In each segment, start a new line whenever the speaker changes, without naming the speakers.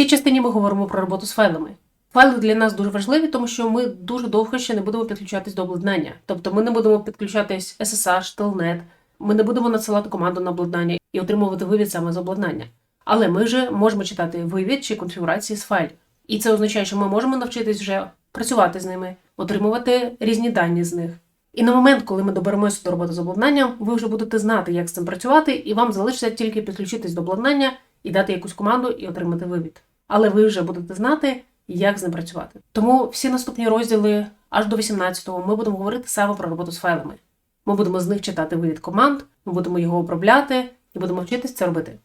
цій частині ми говоримо про роботу з файлами. Файли для нас дуже важливі, тому що ми дуже довго ще не будемо підключатись до обладнання. Тобто ми не будемо підключатись SSH, Telnet, ми не будемо надсилати команду на обладнання і отримувати вивід саме з обладнання. Але ми вже можемо читати вивід чи конфігурації з файлів. І це означає, що ми можемо навчитись вже працювати з ними, отримувати різні дані з них. І на момент, коли ми доберемося до роботи з обладнанням, ви вже будете знати, як з цим працювати, і вам залишиться тільки підключитись до обладнання і дати якусь команду і отримати вивід. Але ви вже будете знати, як з ним працювати. Тому всі наступні розділи аж до 18-го ми будемо говорити саме про роботу з файлами. Ми будемо з них читати вивід команд, ми будемо його обробляти і будемо вчитись це робити.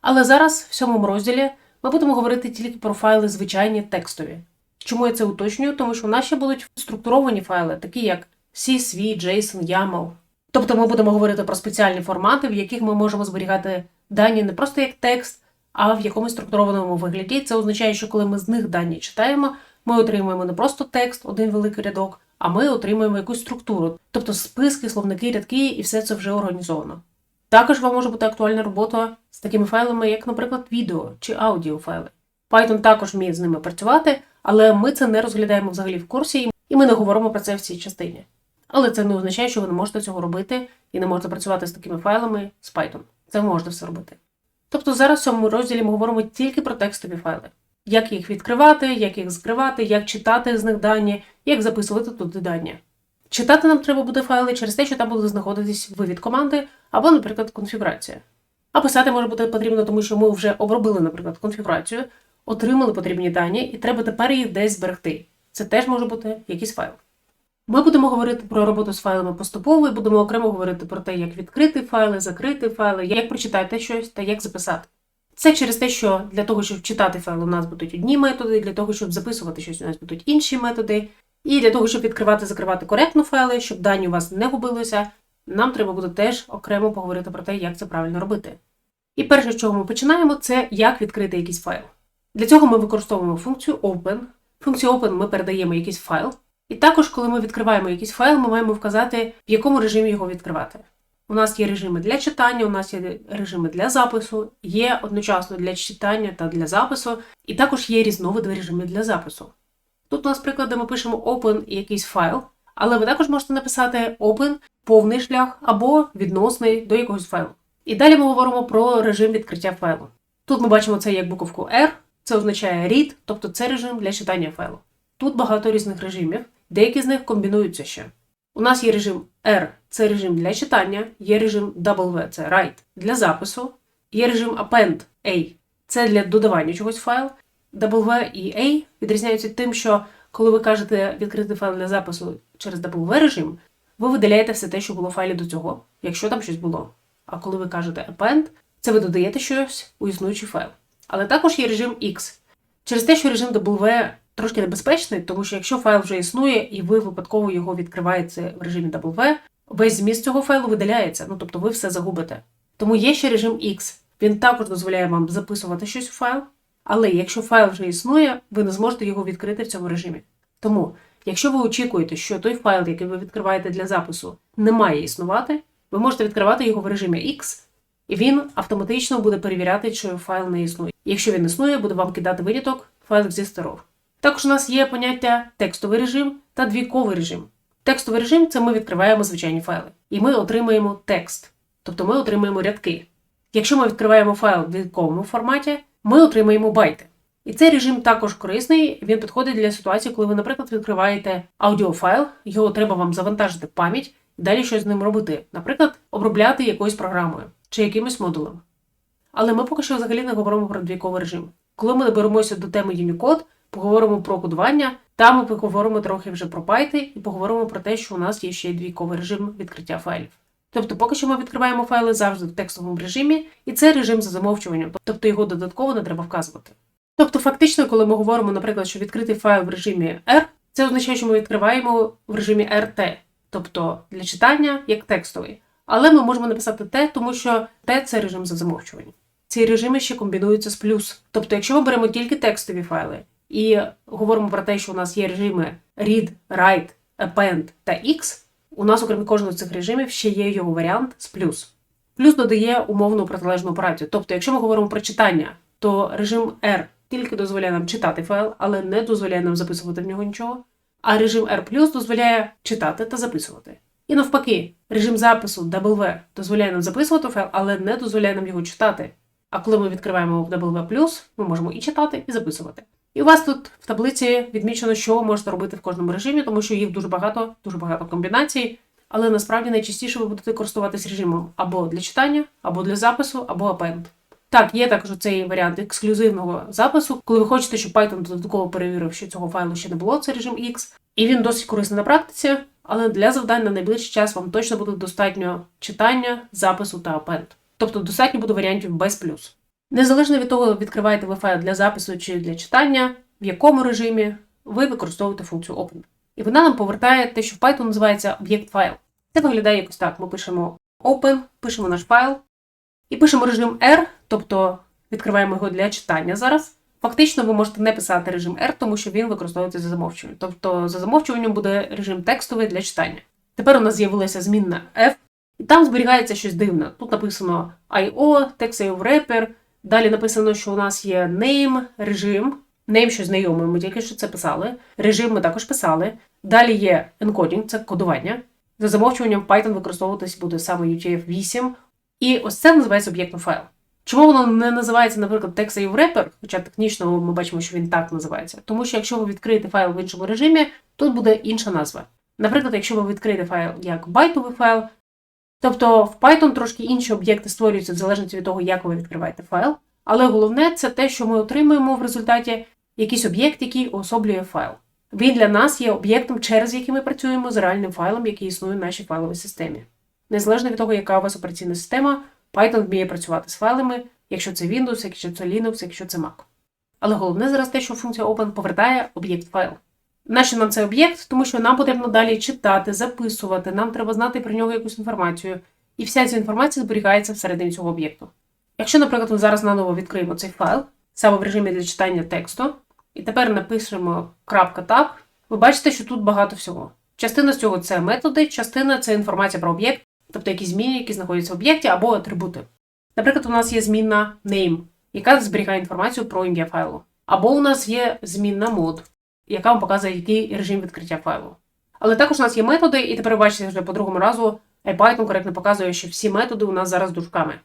Але зараз, в сьомому розділі, ми будемо говорити тільки про файли звичайні текстові. Чому я це уточнюю? Тому що у нас ще будуть структуровані файли, такі як CSV, JSON, YAML. Тобто ми будемо говорити про спеціальні формати, в яких ми можемо зберігати дані не просто як текст, а в якомусь структурованому вигляді. Це означає, що коли ми з них дані читаємо, ми отримуємо не просто текст, один великий рядок, а ми отримуємо якусь структуру, тобто списки, словники, рядки, і все це вже організовано. Також вам може бути актуальна робота з такими файлами, як, наприклад, відео чи аудіофайли. Python також вміє з ними працювати, але ми це не розглядаємо взагалі в курсі, і ми не говоримо про це в цій частині. Але це не означає, що ви не можете цього робити і не можете працювати з такими файлами з Python. Це можете все робити. Тобто зараз в цьому розділі ми говоримо тільки про текстові файли. Як їх відкривати, як їх закривати, як читати з них дані, як записувати туди дані. Читати нам треба буде файли через те, що там буде знаходитись вивід команди або, наприклад, конфігурація. А писати може бути потрібно, тому що ми вже обробили, наприклад, конфігурацію, отримали потрібні дані, і треба тепер їх десь зберегти. Це теж може бути якийсь файл. Ми будемо говорити про роботу з файлами поступово і будемо окремо говорити про те, як відкрити файли, закрити файли, як прочитати щось та як записати. Це через те, що для того, щоб читати файл, у нас будуть одні методи, для того, щоб записувати щось, у нас будуть інші методи. І для того, щоб відкривати закривати коректно файли, щоб дані у вас не губилися, нам треба буде теж окремо поговорити про те, як це правильно робити. І перше, з чого ми починаємо, це як відкрити якийсь файл. Для цього ми використовуємо функцію Open. Функцію Open ми передаємо якийсь файл. І також, коли ми відкриваємо якийсь файл, ми маємо вказати, в якому режимі його відкривати. У нас є режими для читання, у нас є режими для запису, є одночасно для читання та для запису, і також є різновиди режимів для запису. Тут у нас приклади ми пишемо open і якийсь файл, але ви також можете написати open повний шлях або відносний до якогось файлу. І далі ми говоримо про режим відкриття файлу. Тут ми бачимо це як буковку R, це означає read, тобто це режим для читання файлу. Тут багато різних режимів, деякі з них комбінуються ще. У нас є режим R, це режим для читання, є режим W, це write для запису, є режим append A, це для додавання чогось файл. W і A відрізняються тим, що коли ви кажете відкрити файл для запису через W режим, ви видаляєте все те, що було в файлі до цього, якщо там щось було. А коли ви кажете append, це ви додаєте щось у існуючий файл. Але також є режим X. Через те, що режим W трошки небезпечний, тому що якщо файл вже існує і ви випадково його відкриваєте в режимі W, весь зміст цього файлу видаляється, ну тобто ви все загубите. Тому є ще режим X. Він також дозволяє вам записувати щось у файл, але якщо файл вже існує, ви не зможете його відкрити в цьому режимі. Тому, якщо ви очікуєте, що той файл, який ви відкриваєте для запису, не має існувати, ви можете відкривати його в режимі X, і він автоматично буде перевіряти, що файл не існує. Якщо він існує, буде вам кидати виняток файл зі старов. Також у нас є поняття текстовий режим та двійковий режим. Текстовий режим це ми відкриваємо звичайні файли, і ми отримуємо текст, тобто ми отримуємо рядки. Якщо ми відкриваємо файл в двійковому форматі, ми отримаємо байти. І цей режим також корисний, він підходить для ситуації, коли ви, наприклад, відкриваєте аудіофайл, його треба вам завантажити в пам'ять і далі щось з ним робити, наприклад, обробляти якоюсь програмою чи якимось модулем. Але ми поки що взагалі не говоримо про двійковий режим. Коли ми доберемося до теми Unicode, поговоримо про кодування, там ми поговоримо трохи вже про байти і поговоримо про те, що у нас є ще двійковий режим відкриття файлів. Тобто, поки що ми відкриваємо файли завжди в текстовому режимі, і це режим за замовчуванням, тобто його додатково не треба вказувати. Тобто, фактично, коли ми говоримо, наприклад, що відкритий файл в режимі R, це означає, що ми відкриваємо в режимі RT, тобто для читання як текстовий. Але ми можемо написати T, тому що T це режим за замовчуванням. Ці режими ще комбінуються з плюс. Тобто, якщо ми беремо тільки текстові файли і говоримо про те, що у нас є режими read, write, append та X, у нас, окрім кожного з цих режимів, ще є його варіант з плюс. Плюс додає умовну протилежну операцію. Тобто, якщо ми говоримо про читання, то режим R тільки дозволяє нам читати файл, але не дозволяє нам записувати в нього нічого. А режим R дозволяє читати та записувати. І навпаки, режим запису W дозволяє нам записувати файл, але не дозволяє нам його читати. А коли ми відкриваємо W+, ми можемо і читати, і записувати. І у вас тут в таблиці відмічено, що ви можете робити в кожному режимі, тому що їх дуже багато, дуже багато комбінацій. Але насправді найчастіше ви будете користуватись режимом або для читання, або для запису, або append. Так, є також цей варіант ексклюзивного запису, коли ви хочете, щоб Python додатково перевірив, що цього файлу ще не було, це режим X. І він досить корисний на практиці, але для завдань на найближчий час вам точно буде достатньо читання, запису та append. Тобто достатньо буде варіантів без плюс. Незалежно від того, відкриваєте ви файл для запису чи для читання, в якому режимі ви використовуєте функцію Open. І вона нам повертає те, що в Python називається об'єкт файл. Це виглядає якось так. Ми пишемо Open, пишемо наш файл і пишемо режим R, тобто відкриваємо його для читання зараз. Фактично, ви можете не писати режим R, тому що він використовується за замовчуванням. Тобто за замовчуванням буде режим текстовий для читання. Тепер у нас з'явилася змінна F, і там зберігається щось дивне. Тут написано IO, TextIO wrapper, Далі написано, що у нас є name, режим. Name, що знайомий, ми тільки що це писали. Режим ми також писали. Далі є encoding, це кодування. За замовчуванням Python використовуватись буде саме UTF-8. І ось це називається об'єктом файл. Чому воно не називається, наприклад, TextIO wrapper, хоча технічно ми бачимо, що він так називається. Тому що якщо ви відкриєте файл в іншому режимі, тут буде інша назва. Наприклад, якщо ви відкриєте файл як байтовий файл, Тобто в Python трошки інші об'єкти створюються в залежності від того, як ви відкриваєте файл. Але головне це те, що ми отримуємо в результаті якийсь об'єкт, який особлює файл. Він для нас є об'єктом, через який ми працюємо з реальним файлом, який існує в нашій файловій системі. Незалежно від того, яка у вас операційна система, Python вміє працювати з файлами, якщо це Windows, якщо це Linux, якщо це Mac. Але головне зараз те, що функція Open повертає об'єкт файл. Нащо нам цей об'єкт? Тому що нам потрібно далі читати, записувати, нам треба знати про нього якусь інформацію. І вся ця інформація зберігається всередині цього об'єкту. Якщо, наприклад, ми зараз наново відкриємо цей файл, саме в режимі для читання тексту, і тепер напишемо .tab, ви бачите, що тут багато всього. Частина з цього це методи, частина це інформація про об'єкт, тобто якісь зміни, які знаходяться в об'єкті, або атрибути. Наприклад, у нас є змінна name, яка зберігає інформацію про ім'я файлу. Або у нас є змінна мод, яка вам показує, який режим відкриття файлу. Але також у нас є методи, і тепер бачите вже по другому разу Python коректно показує, що всі методи у нас зараз дужками.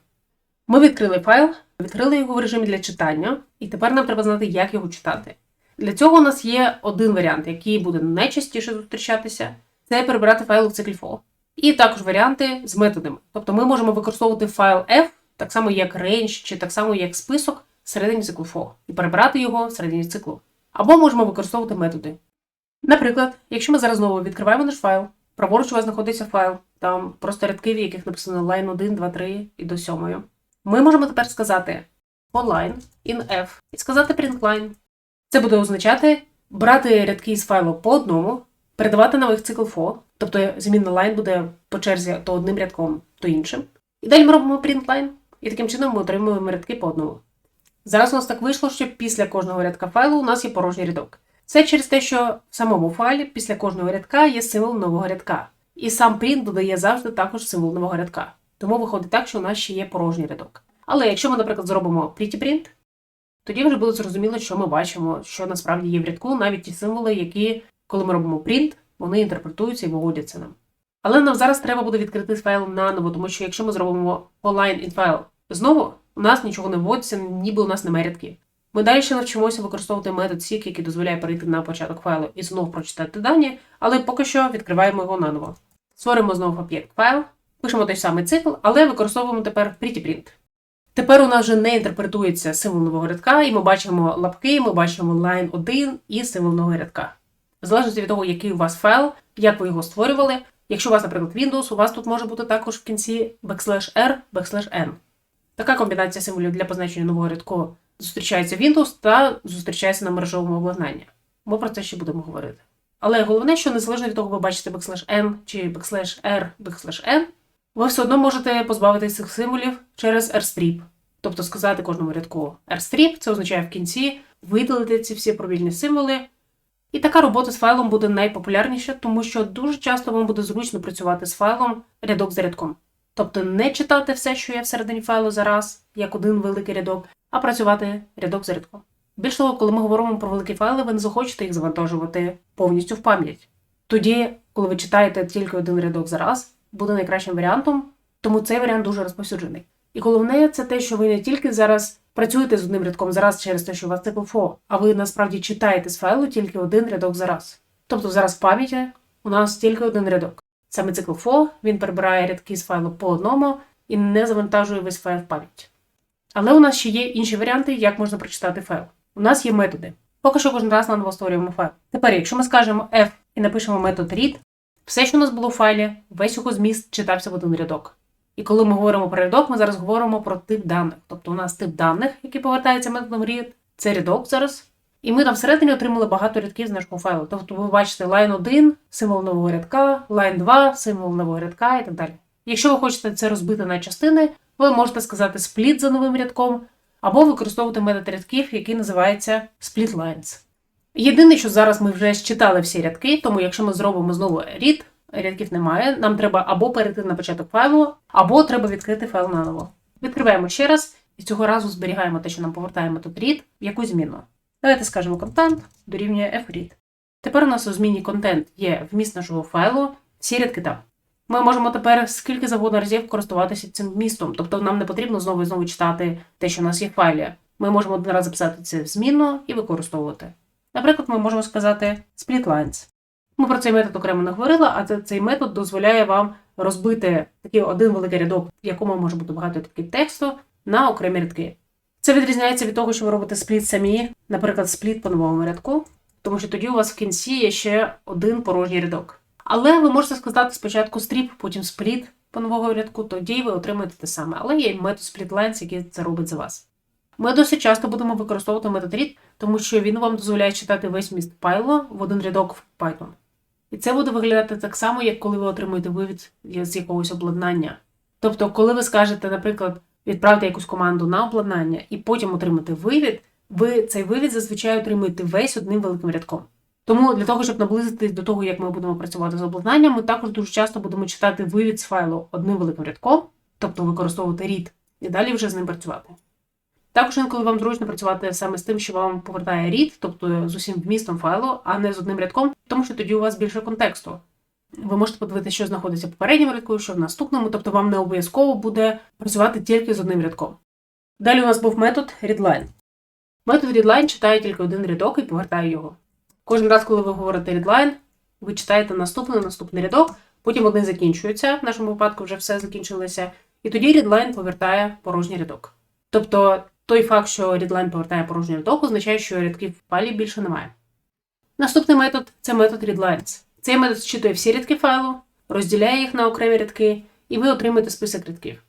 Ми відкрили файл, відкрили його в режимі для читання, і тепер нам треба знати, як його читати. Для цього у нас є один варіант, який буде найчастіше зустрічатися це перебирати файл в циклі for. І також варіанти з методами. Тобто ми можемо використовувати файл F, так само як range, чи так само як список всередині циклу for, і перебирати його всередині циклу. Або можемо використовувати методи. Наприклад, якщо ми зараз знову відкриваємо наш файл, праворуч у вас знаходиться файл, там просто рядки, в яких написано line 1, 2, 3 і до 7. Ми можемо тепер сказати line in F і сказати printline. Це буде означати брати рядки з файлу по одному, передавати на їх цикл for, тобто змінна line буде по черзі то одним рядком, то іншим. І далі ми робимо printline, і таким чином ми отримуємо рядки по одному. Зараз у нас так вийшло, що після кожного рядка файлу у нас є порожній рядок. Це через те, що в самому файлі після кожного рядка є символ нового рядка. І сам print додає завжди також символ нового рядка. Тому виходить так, що у нас ще є порожній рядок. Але якщо ми, наприклад, зробимо pretty print, тоді вже буде зрозуміло, що ми бачимо, що насправді є в рядку, навіть ті символи, які, коли ми робимо print, вони інтерпретуються і виводяться нам. Але нам зараз треба буде відкрити файл наново, тому що якщо ми зробимо align in file знову, у нас нічого не вводиться, ніби у нас немає рядків. Ми далі навчимося використовувати метод seek, який дозволяє перейти на початок файлу і знову прочитати дані, але поки що відкриваємо його наново. Створимо знову об'єкт файл, пишемо той самий цикл, але використовуємо тепер prettyprint. Тепер у нас вже не інтерпретується символ нового рядка, і ми бачимо лапки, ми бачимо line 1 і символ нового рядка. В залежності від того, який у вас файл, як ви його створювали. Якщо у вас, наприклад, Windows, у вас тут може бути також в кінці backslash R, backslash N. Така комбінація символів для позначення нового рядку зустрічається в Windows та зустрічається на мережовому обладнанні. Ми про це ще будемо говорити. Але головне, що незалежно від того, ви бачите backslash N чи backslash R, backslash N, ви все одно можете позбавитися цих символів через rstrip. Тобто сказати кожному рядку rstrip, це означає в кінці видалити ці всі провільні символи. І така робота з файлом буде найпопулярніша, тому що дуже часто вам буде зручно працювати з файлом рядок за рядком. Тобто не читати все, що є всередині файлу зараз, як один великий рядок, а працювати рядок за рядком. Більш того, коли ми говоримо про великі файли, ви не захочете їх завантажувати повністю в пам'ять. Тоді, коли ви читаєте тільки один рядок за раз, буде найкращим варіантом, тому цей варіант дуже розповсюджений. І головне, це те, що ви не тільки зараз працюєте з одним рядком зараз через те, що у вас цикл FO, а ви насправді читаєте з файлу тільки один рядок за раз. Тобто зараз в пам'яті у нас тільки один рядок. Саме цикл FO, він перебирає рядки з файлу по одному і не завантажує весь файл в пам'ять. Але у нас ще є інші варіанти, як можна прочитати файл. У нас є методи. Поки що кожен раз наново створюємо файл. Тепер, якщо ми скажемо F і напишемо метод read, все, що у нас було в файлі, весь його зміст читався в один рядок. І коли ми говоримо про рядок, ми зараз говоримо про тип даних. Тобто у нас тип даних, який повертається методом read, це рядок зараз. І ми там всередині отримали багато рядків з нашого файлу. Тобто ви бачите line 1, символ нового рядка, line 2, символ нового рядка і так далі. Якщо ви хочете це розбити на частини, ви можете сказати split за новим рядком, або використовувати метод рядків, який називається split lines. Єдине, що зараз ми вже считали всі рядки, тому якщо ми зробимо знову read, рядків немає, нам треба або перейти на початок файлу, або треба відкрити файл наново. Відкриваємо ще раз, і цього разу зберігаємо те, що нам повертає метод read, в якусь зміну. Давайте скажемо контент дорівнює fread. Тепер у нас у зміні контент є вміст нашого файлу, всі рядки там. Ми можемо тепер скільки завгодно разів користуватися цим вмістом, тобто нам не потрібно знову і знову читати те, що у нас є в файлі. Ми можемо один раз записати це в змінну і використовувати. Наприклад, ми можемо сказати split lines. Ми про цей метод окремо не говорили, а цей метод дозволяє вам розбити такий один великий рядок, в якому може бути багато рядків тексту, на окремі рядки. Це відрізняється від того, що ви робите спліт самі, наприклад, спліт по новому рядку, тому що тоді у вас в кінці є ще один порожній рядок. Але ви можете сказати спочатку стріп, потім спліт по новому рядку, тоді ви отримаєте те саме. Але є метод splitlines, який це робить за вас. Ми досить часто будемо використовувати метод read, тому що він вам дозволяє читати весь міст файлу в один рядок в Python. І це буде виглядати так само, як коли ви отримуєте вивід з якогось обладнання. Тобто, коли ви скажете, наприклад, відправте якусь команду на обладнання і потім отримати вивід, ви цей вивід зазвичай отримуєте весь одним великим рядком. Тому для того, щоб наблизитись до того, як ми будемо працювати з обладнанням, ми також дуже часто будемо читати вивід з файлу одним великим рядком, тобто використовувати read, і далі вже з ним працювати. Також інколи вам зручно працювати саме з тим, що вам повертає read, тобто з усім вмістом файлу, а не з одним рядком, тому що тоді у вас більше контексту. Ви можете подивитися, що знаходиться в попередньому рядку, що в наступному, тобто вам не обов'язково буде працювати тільки з одним рядком. Далі у нас був метод readline. Метод readline читає тільки один рядок і повертає його. Кожен раз, коли ви говорите readline, ви читаєте наступний наступний рядок, потім один закінчується, в нашому випадку вже все закінчилося, і тоді readline повертає порожній рядок. Тобто той факт, що readline повертає порожній рядок, означає, що рядків в файлі більше немає. Наступний метод це метод readlines. Цей метод зчитує всі рядки файлу, розділяє їх на окремі рядки, і ви отримаєте список рядків.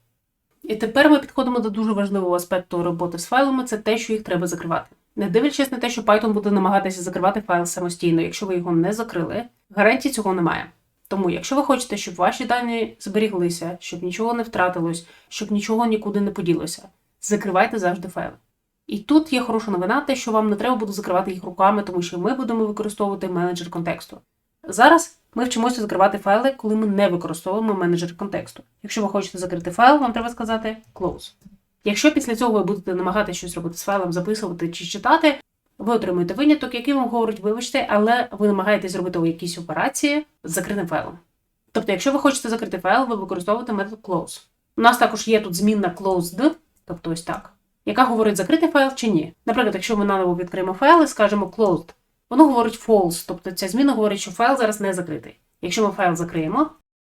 І тепер ми підходимо до дуже важливого аспекту роботи з файлами це те, що їх треба закривати. Не дивлячись на те, що Python буде намагатися закривати файл самостійно, якщо ви його не закрили, гарантій цього немає. Тому, якщо ви хочете, щоб ваші дані зберіглися, щоб нічого не втратилось, щоб нічого нікуди не поділося, закривайте завжди файли. І тут є хороша новина, те, що вам не треба буде закривати їх руками, тому що ми будемо використовувати менеджер контексту. Зараз ми вчимося закривати файли, коли ми не використовуємо менеджер контексту. Якщо ви хочете закрити файл, вам треба сказати close. Якщо після цього ви будете намагатися щось робити з файлом, записувати чи читати, ви отримуєте виняток, який вам говорить, вибачте, але ви намагаєтесь зробити якісь операції з закритим файлом. Тобто, якщо ви хочете закрити файл, ви використовуєте метод close. У нас також є тут змінна closed, тобто ось так, яка говорить закрити файл чи ні. Наприклад, якщо ми наново відкриємо файл і скажемо closed, воно говорить false, тобто ця зміна говорить, що файл зараз не закритий. Якщо ми файл закриємо,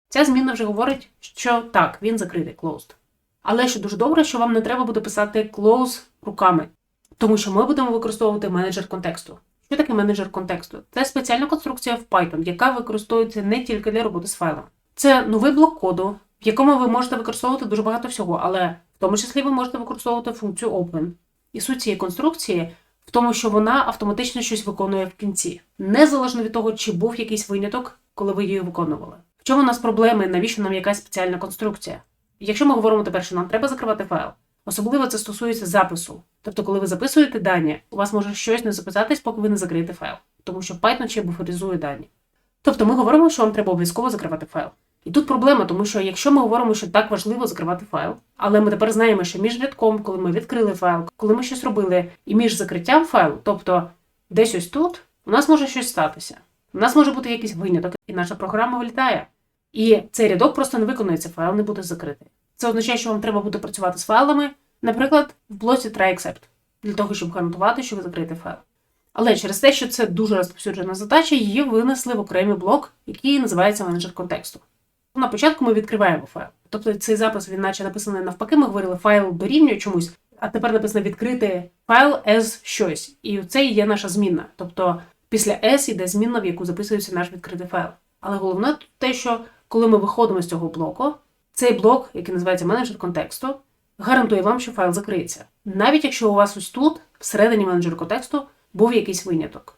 ця зміна вже говорить, що так, він закритий, closed. Але що дуже добре, що вам не треба буде писати close руками, тому що ми будемо використовувати менеджер контексту. Що таке менеджер контексту? Це спеціальна конструкція в Python, яка використовується не тільки для роботи з файлом. Це новий блок коду, в якому ви можете використовувати дуже багато всього, але в тому числі ви можете використовувати функцію Open. І суть цієї конструкції в тому, що вона автоматично щось виконує в кінці, незалежно від того, чи був якийсь виняток, коли ви її виконували. В чому у нас проблеми? Навіщо нам якась спеціальна конструкція? Якщо ми говоримо тепер, що нам треба закривати файл, особливо це стосується запису. Тобто, коли ви записуєте дані, у вас може щось не записатись, поки ви не закриєте файл, тому що Python ще буферизує дані. Тобто ми говоримо, що вам треба обов'язково закривати файл. І тут проблема, тому що якщо ми говоримо, що так важливо закривати файл, але ми тепер знаємо, що між рядком, коли ми відкрили файл, коли ми щось робили, і між закриттям файлу, тобто десь ось тут, у нас може щось статися. У нас може бути якийсь виняток, і наша програма вилітає. І цей рядок просто не виконується, файл не буде закритий. Це означає, що вам треба буде працювати з файлами, наприклад, в блоці try-except, для того, щоб гарантувати, що ви закриєте файл. Але через те, що це дуже розповсюджена задача, її винесли в окремий блок, який називається менеджер контексту. На початку ми відкриваємо файл. Тобто цей запис, він наче написаний навпаки, ми говорили, файл дорівнює чомусь, а тепер написано відкрити файл as щось. І це є наша змінна. Тобто після S йде змінна, в яку записується наш відкритий файл. Але головне те, що коли ми виходимо з цього блоку, цей блок, який називається менеджер контексту, гарантує вам, що файл закриється. Навіть якщо у вас ось тут, всередині менеджеру контексту, був якийсь виняток.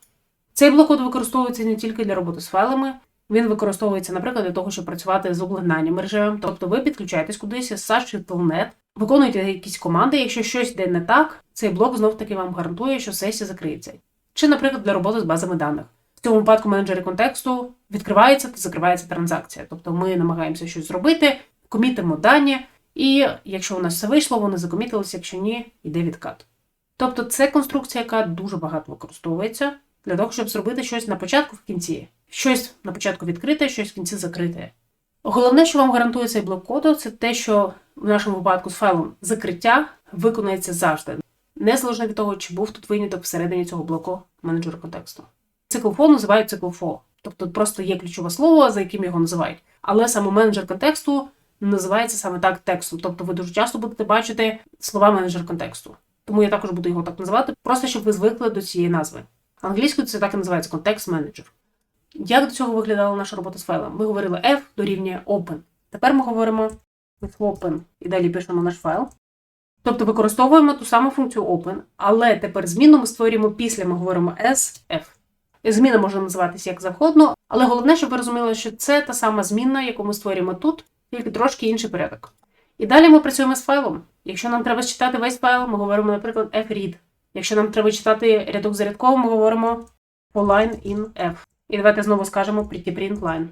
Цей блок код використовується не тільки для роботи з файлами, він використовується, наприклад, для того, щоб працювати з обладнанням мережевим. Тобто ви підключаєтесь кудись з Telnet, виконуєте якісь команди. Якщо щось йде не так, цей блок знов таки вам гарантує, що сесія закриється. Чи, наприклад, для роботи з базами даних. В цьому випадку менеджери контексту відкривається та закривається транзакція. Тобто ми намагаємося щось зробити, комітимо дані, і якщо у нас все вийшло, вони закомітилися, якщо ні, йде відкат. Тобто це конструкція, яка дуже багато використовується для того, щоб зробити щось на початку в кінці. Щось на початку відкрите, щось в кінці закрите. Головне, що вам гарантує цей блок коду, це те, що в нашому випадку з файлом закриття виконається завжди, незалежно від того, чи був тут виняток всередині цього блоку менеджера контексту. Цикл фо називають цикл фо. Тобто просто є ключове слово, за яким його називають. Але саме менеджер контексту називається саме так текстом. Тобто ви дуже часто будете бачити слова менеджер контексту. Тому я також буду його так називати, просто щоб ви звикли до цієї назви. Англійською це так і називається контекст менеджер. Як до цього виглядала наша робота з файлом? Ми говорили F дорівнює open. Тепер ми говоримо open і далі пишемо наш файл. Тобто використовуємо ту саму функцію open, але тепер зміну ми створюємо після, ми говоримо as f. Зміна може називатися як завгодно, але головне, щоб ви розуміли, що це та сама змінна, яку ми створюємо тут, тільки трошки інший порядок. І далі ми працюємо з файлом. Якщо нам треба читати весь файл, ми говоримо, наприклад, f-read. Якщо нам треба читати рядок за рядком, ми говоримо for line in f. І давайте знову скажемо pretty line.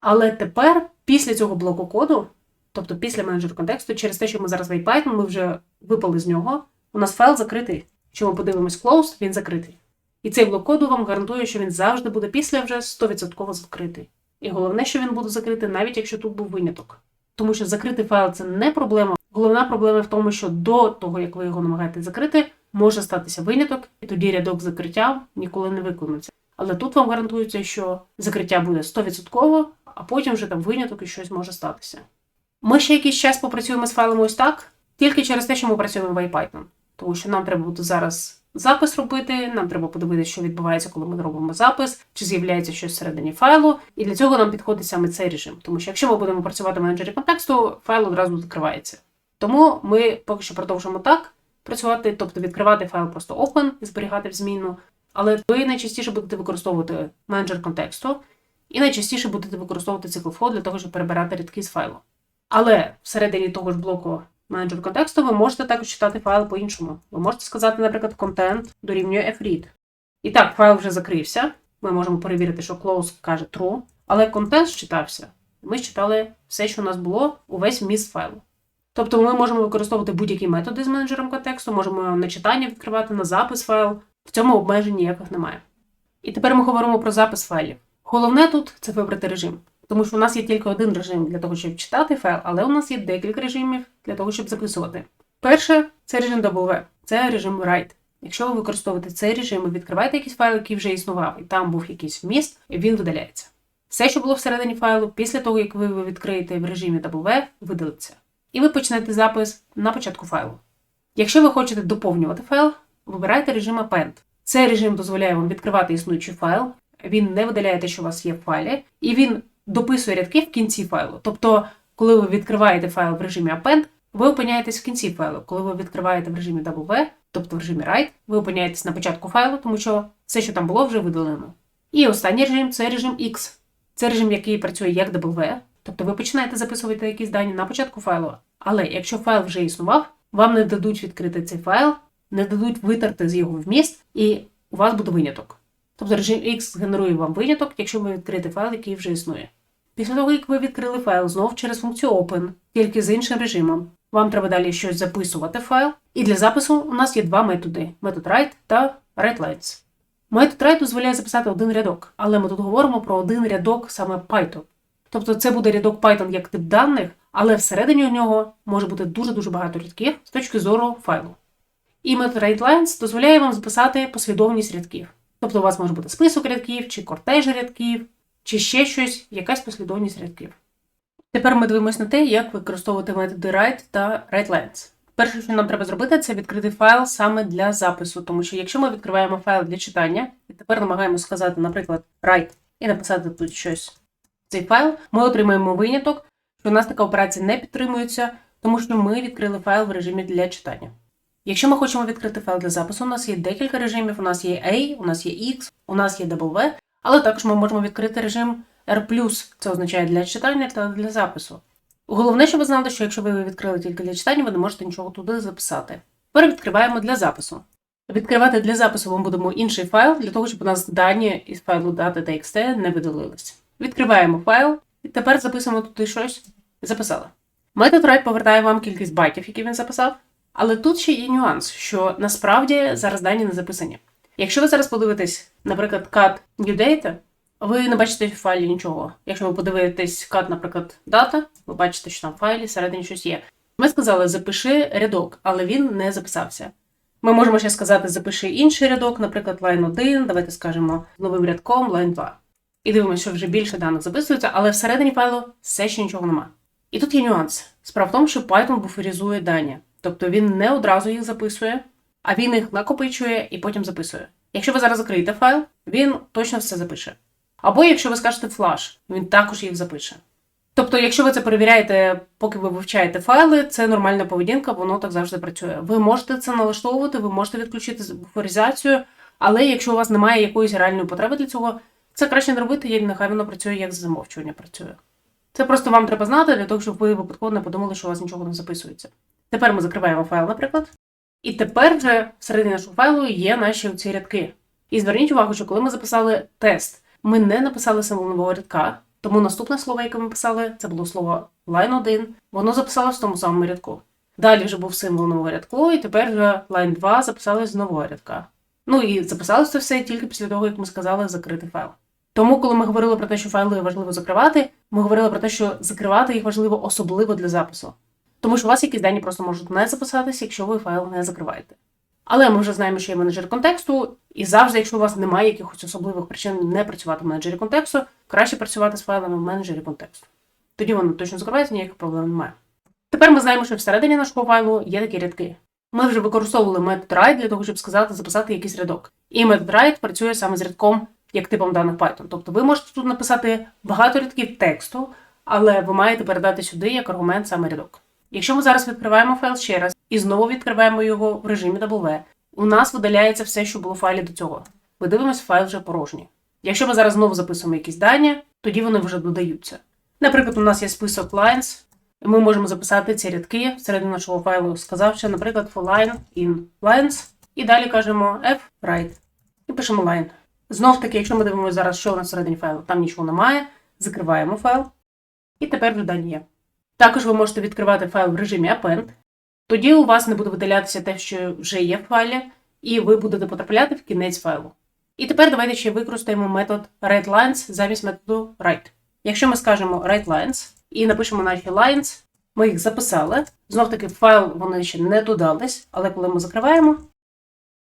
Але тепер, після цього блоку коду, тобто після менеджер контексту, через те, що ми зараз в Python, ми вже випали з нього, у нас файл закритий. Якщо ми подивимось close, він закритий. І цей блок коду вам гарантує, що він завжди буде після вже 100% закритий. І головне, що він буде закритий, навіть якщо тут був виняток. Тому що закритий файл це не проблема. Головна проблема в тому, що до того, як ви його намагаєтесь закрити, може статися виняток, і тоді рядок закриття ніколи не виконується. Але тут вам гарантується, що закриття буде 100%, а потім вже там виняток і щось може статися. Ми ще якийсь час попрацюємо з файлами ось так, тільки через те, що ми працюємо в IPython. Тому що нам треба буде зараз запис робити, нам треба подивитися, що відбувається, коли ми робимо запис, чи з'являється щось всередині файлу. І для цього нам підходить саме цей режим. Тому що якщо ми будемо працювати в менеджері контексту, файл одразу закривається. Тому ми поки що продовжимо так працювати, тобто відкривати файл просто open і зберігати в змінну. Але ви найчастіше будете використовувати менеджер контексту, і найчастіше будете використовувати цикл for для того, щоб перебирати рядки з файлу. Але всередині того ж блоку менеджер контексту ви можете також читати файл по-іншому. Ви можете сказати, наприклад, content дорівнює fread. І так, файл вже закрився. Ми можемо перевірити, що close каже true, але контент читався. Ми читали все, що у нас було, увесь вміст файлу. Тобто ми можемо використовувати будь-які методи з менеджером контексту, можемо на читання відкривати, на запис файл. В цьому обмежень ніяких немає. І тепер ми говоримо про запис файлів. Головне тут це вибрати режим. Тому що у нас є тільки один режим для того, щоб читати файл, але у нас є декілька режимів для того, щоб записувати. Перше це режим W, це режим Write. Якщо ви використовуєте цей режим і відкриваєте якийсь файл, який вже існував, і там був якийсь вміст, він видаляється. Все, що було всередині файлу, після того, як ви його відкриєте в режимі W, видалиться. І ви почнете запис на початку файлу. Якщо ви хочете доповнювати файл, вибирайте режим Append. Цей режим дозволяє вам відкривати існуючий файл, він не видаляє те, що у вас є в файлі, і він дописує рядки в кінці файлу. Тобто, коли ви відкриваєте файл в режимі Append, ви опиняєтесь в кінці файлу. Коли ви відкриваєте в режимі W, тобто в режимі Write, ви опиняєтесь на початку файлу, тому що все, що там було, вже видалено. І останній режим це режим X. Це режим, який працює як W, тобто ви починаєте записувати якісь дані на початку файлу. Але якщо файл вже існував, вам не дадуть відкрити цей файл, не дадуть витерти з його вміст, і у вас буде виняток. Тобто режим X генерує вам виняток, якщо ви відкрите файл, який вже існує. Після того, як ви відкрили файл знов через функцію Open, тільки з іншим режимом, вам треба далі щось записувати в файл. І для запису у нас є два методи: метод write та writeLines. Метод write дозволяє записати один рядок, але ми тут говоримо про один рядок саме Python. Тобто це буде рядок Python як тип даних, але всередині у нього може бути дуже-дуже багато рядків з точки зору файлу. І метод writeLines дозволяє вам записати послідовність рядків. Тобто у вас може бути список рядків, чи кортеж рядків, чи ще щось, якась послідовність рядків. Тепер ми дивимося на те, як використовувати методи write та writeLines. Перше, що нам треба зробити, це відкрити файл саме для запису, тому що якщо ми відкриваємо файл для читання, і тепер намагаємося сказати, наприклад, write і написати тут щось в цей файл, ми отримаємо виняток, що у нас така операція не підтримується, тому що ми відкрили файл в режимі для читання. Якщо ми хочемо відкрити файл для запису, у нас є декілька режимів. У нас є A, у нас є X, у нас є W, але також ми можемо відкрити режим R+, це означає для читання та для запису. Головне, щоб ви знали, що якщо ви відкрили тільки для читання, ви не можете нічого туди записати. Тепер відкриваємо для запису. Відкривати для запису ми будемо інший файл, для того, щоб у нас дані із файлу data.txt не видалились. Відкриваємо файл і тепер записуємо туди щось. Записали. Метод write повертає вам кількість байтів, які він записав. Але тут ще є нюанс, що насправді зараз дані не записані. Якщо ви зараз подивитесь, наприклад, cut new data, ви не бачите в файлі нічого. Якщо ви подивитесь cut, наприклад, data, ви бачите, що там в файлі всередині щось є. Ми сказали, запиши рядок, але він не записався. Ми можемо ще сказати, запиши інший рядок, наприклад, line 1, давайте скажемо новим рядком line 2. І дивимося, що вже більше даних записується, але всередині файлу все ще нічого немає. І тут є нюанс. Справа в тому, що Python буферізує дані. Тобто він не одразу їх записує, а він їх накопичує і потім записує. Якщо ви зараз закриєте файл, він точно все запише. Або якщо ви скажете флаш, він також їх запише. Тобто, якщо ви це перевіряєте, поки ви вивчаєте файли, це нормальна поведінка, воно так завжди працює. Ви можете це налаштовувати, ви можете відключити буферизацію, але якщо у вас немає якоїсь реальної потреби для цього, це краще не робити, як нехай воно працює, як замовчування працює. Це просто вам треба знати для того, щоб ви випадково не подумали, що у вас нічого не записується. Тепер ми закриваємо файл, наприклад. І тепер вже всередині нашого файлу є наші ці рядки. І зверніть увагу, що коли ми записали тест, ми не написали символ нового рядка, тому наступне слово, яке ми писали, це було слово line 1, воно записалось в тому самому рядку. Далі вже був символ нового рядку, і тепер вже line 2 записалось з нового рядка. Ну і записалось це все тільки після того, як ми сказали закрити файл. Тому, коли ми говорили про те, що файли важливо закривати, ми говорили про те, що закривати їх важливо особливо для запису. Тому що у вас якісь дані просто можуть не записатися, якщо ви файл не закриваєте. Але ми вже знаємо, що є менеджер контексту, і завжди, якщо у вас немає якихось особливих причин не працювати в менеджері контексту, краще працювати з файлами в менеджері контексту. Тоді воно точно закривається, ніяких проблем немає. Тепер ми знаємо, що всередині нашого файлу є такі рядки. Ми вже використовували метод write для того, щоб сказати, записати якийсь рядок. І метод write працює саме з рядком як типом даних Python. Тобто ви можете тут написати багато рядків тексту, але ви маєте передати сюди як аргумент саме рядок. Якщо ми зараз відкриваємо файл ще раз і знову відкриваємо його в режимі W, у нас видаляється все, що було в файлі до цього. Ми дивимося, файл вже порожній. Якщо ми зараз знову записуємо якісь дані, тоді вони вже додаються. Наприклад, у нас є список lines, і ми можемо записати ці рядки всередину нашого файлу, сказавши, наприклад, for line in lines, і далі кажемо f write і пишемо line. Знов таки, якщо ми дивимося зараз, що у нас всередині файлу, там нічого немає, закриваємо файл, і тепер вже дані є. Також ви можете відкривати файл в режимі Append. Тоді у вас не буде видалятися те, що вже є в файлі, і ви будете потрапляти в кінець файлу. І тепер давайте ще використаємо метод writeLines замість методу write. Якщо ми скажемо writeLines і напишемо наші lines, ми їх записали. Знов таки файл вони ще не додались, але коли ми закриваємо,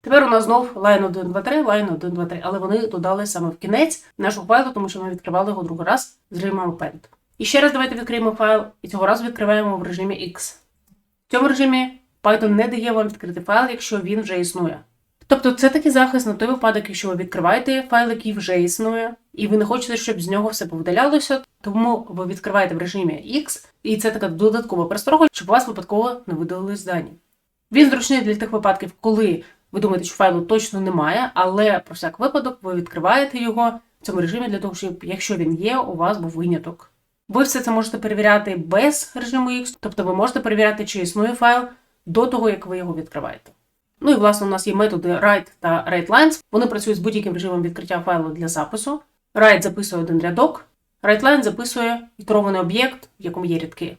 тепер у нас знов line 1, 2, 3, line 1, 2, 3, але вони додали саме в кінець нашого файлу, тому що ми відкривали його другий раз з Append. І ще раз давайте відкриємо файл, і цього разу відкриваємо в режимі X. В цьому режимі Python не дає вам відкрити файл, якщо він вже існує. Тобто це такий захист на той випадок, якщо ви відкриваєте файл, який вже існує, і ви не хочете, щоб з нього все повидалялося, тому ви відкриваєте в режимі X, і це така додаткова пересторога, щоб у вас випадково не видалились дані. Він зручний для тих випадків, коли ви думаєте, що файлу точно немає, але про всяк випадок ви відкриваєте його в цьому режимі для того, щоб якщо він є, у вас був виняток. Ви все це можете перевіряти без режиму X, тобто ви можете перевіряти, чи існує файл до того, як ви його відкриваєте. Ну і власне у нас є методи write та writeLines. Вони працюють з будь-яким режимом відкриття файлу для запису. Write записує один рядок, WriteLine записує ітерований об'єкт, в якому є рядки.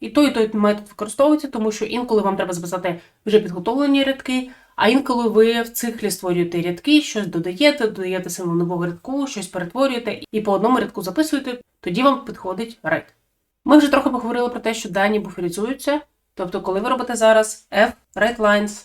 І той, і той метод використовується, тому що інколи вам треба записати вже підготовлені рядки, а інколи ви в циклі створюєте рядки, щось додаєте, додаєте символ нового рядку, щось перетворюєте і по одному рядку записуєте, тоді вам підходить write. Ми вже трохи поговорили про те, що дані буферизуються. Тобто, коли ви робите зараз F, write lines,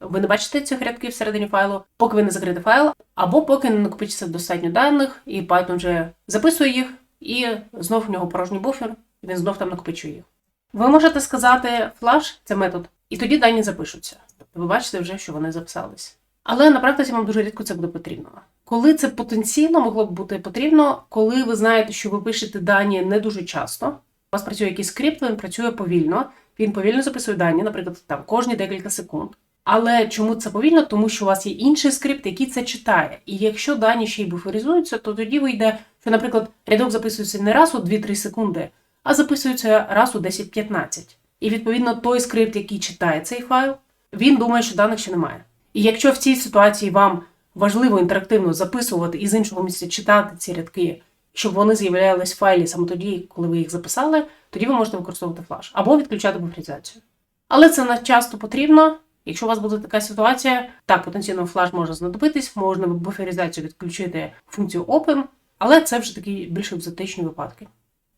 ви не бачите цих рядків всередині файлу, поки ви не закрите файл, або поки не накопичиться достатньо даних, і Python вже записує їх, і знов в нього порожній буфер, і він знов там накопичує їх. Ви можете сказати flash – це метод, і тоді дані запишуться. Тобто ви бачите вже, що вони записались. Але на практиці вам дуже рідко це буде потрібно. Коли це потенційно могло б бути потрібно, коли ви знаєте, що ви пишете дані не дуже часто, у вас працює якийсь скрипт, він працює повільно, він повільно записує дані, наприклад, там кожні декілька секунд. Але чому це повільно? Тому що у вас є інший скрипт, який це читає. І якщо дані ще й буферизуються, то тоді вийде, що, наприклад, рядок записується не раз у 2-3 секунди, а записується раз у 10-15. І відповідно той скрипт, який читає цей файл, він думає, що даних ще немає. І якщо в цій ситуації вам важливо інтерактивно записувати і з іншого місця читати ці рядки, щоб вони з'являлись в файлі саме тоді, коли ви їх записали, тоді ви можете використовувати флаш або відключати буферизацію. Але це не часто потрібно. Якщо у вас буде така ситуація, так, потенційно флаш може знадобитись, можна буферизацію відключити функцію Open, але це вже такі більш екзотичні випадки.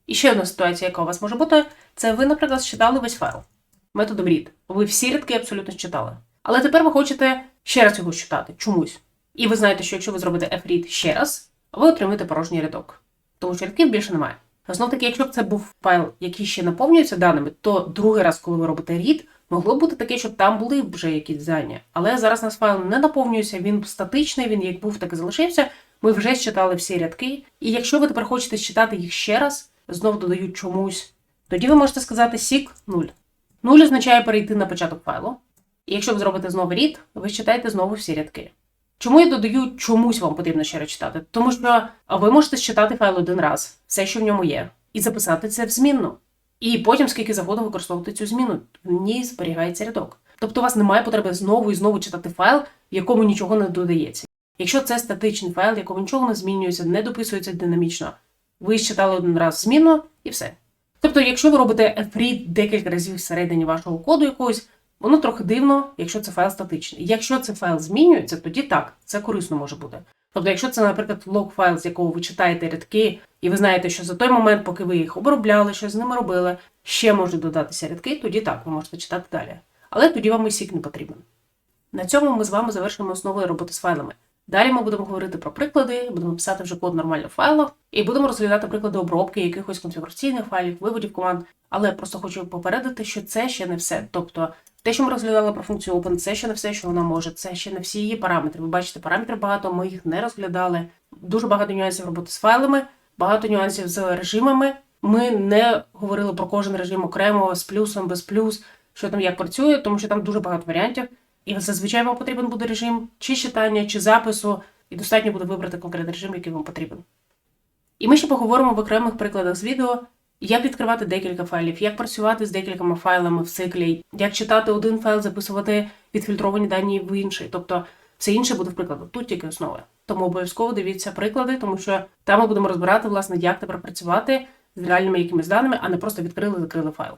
І ще одна ситуація, яка у вас може бути, це ви, наприклад, считали весь файл методом read. Ви всі рядки абсолютно считали. Але тепер ви хочете ще раз його считати чомусь. І ви знаєте, що якщо ви зробите fread ще раз, ви отримаєте порожній рядок. Тому що рядків більше немає. Знов таки, якщо б це був файл, який ще наповнюється даними, то другий раз, коли ви робите read, могло б бути таке, щоб там були вже якісь дані. Але зараз наш файл не наповнюється, він статичний, він як був, так і залишився. Ми вже считали всі рядки. І якщо ви тепер хочете считати їх ще раз, знов додають чомусь, тоді ви можете сказати seek 0. 0 означає перейти на початок файлу. І якщо ви зробите знову read, ви читаєте знову всі рядки. Чому я додаю чомусь вам потрібно ще раз читати? Тому що ви можете читати файл один раз, все, що в ньому є, і записати це в змінну. І потім, скільки завгодно використовувати цю зміну, в ній зберігається рядок. Тобто у вас немає потреби знову і знову читати файл, в якому нічого не додається. Якщо це статичний файл, в якому нічого не змінюється, не дописується динамічно, ви читали один раз зміну і все. Тобто, якщо ви робите fread декілька разів всередині вашого коду якогось, воно трохи дивно, якщо це файл статичний. Якщо це файл змінюється, тоді так, це корисно може бути. Тобто, якщо це, наприклад, лог-файл, з якого ви читаєте рядки, і ви знаєте, що за той момент, поки ви їх обробляли, щось з ними робили, ще можуть додатися рядки, тоді так, ви можете читати далі. Але тоді вам і сік не потрібен. На цьому ми з вами завершимо основи роботи з файлами. Далі ми будемо говорити про приклади, будемо писати вже код нормально в файлах, і будемо розглядати приклади обробки якихось конфігураційних файлів, виводів команд. Але просто хочу попередити, що це ще не все. Тобто, те, що ми розглядали про функцію Open, це ще не все, що вона може, це ще не всі її параметри. Ви бачите, параметрів багато, ми їх не розглядали. Дуже багато нюансів роботи з файлами, багато нюансів з режимами. Ми не говорили про кожен режим окремо з плюсом, без плюс, що там як працює, тому що там дуже багато варіантів. І зазвичай вам потрібен буде режим чи читання, чи запису, і достатньо буде вибрати конкретний режим, який вам потрібен. І ми ще поговоримо в окремих прикладах з відео, як відкривати декілька файлів, як працювати з декількома файлами в циклі, як читати один файл, записувати відфільтровані дані в інший. Тобто все інше буде в прикладах, тут тільки основи. Тому обов'язково дивіться приклади, тому що там ми будемо розбирати, власне, як тепер працювати з реальними якимись даними, а не просто відкрили закрили файл.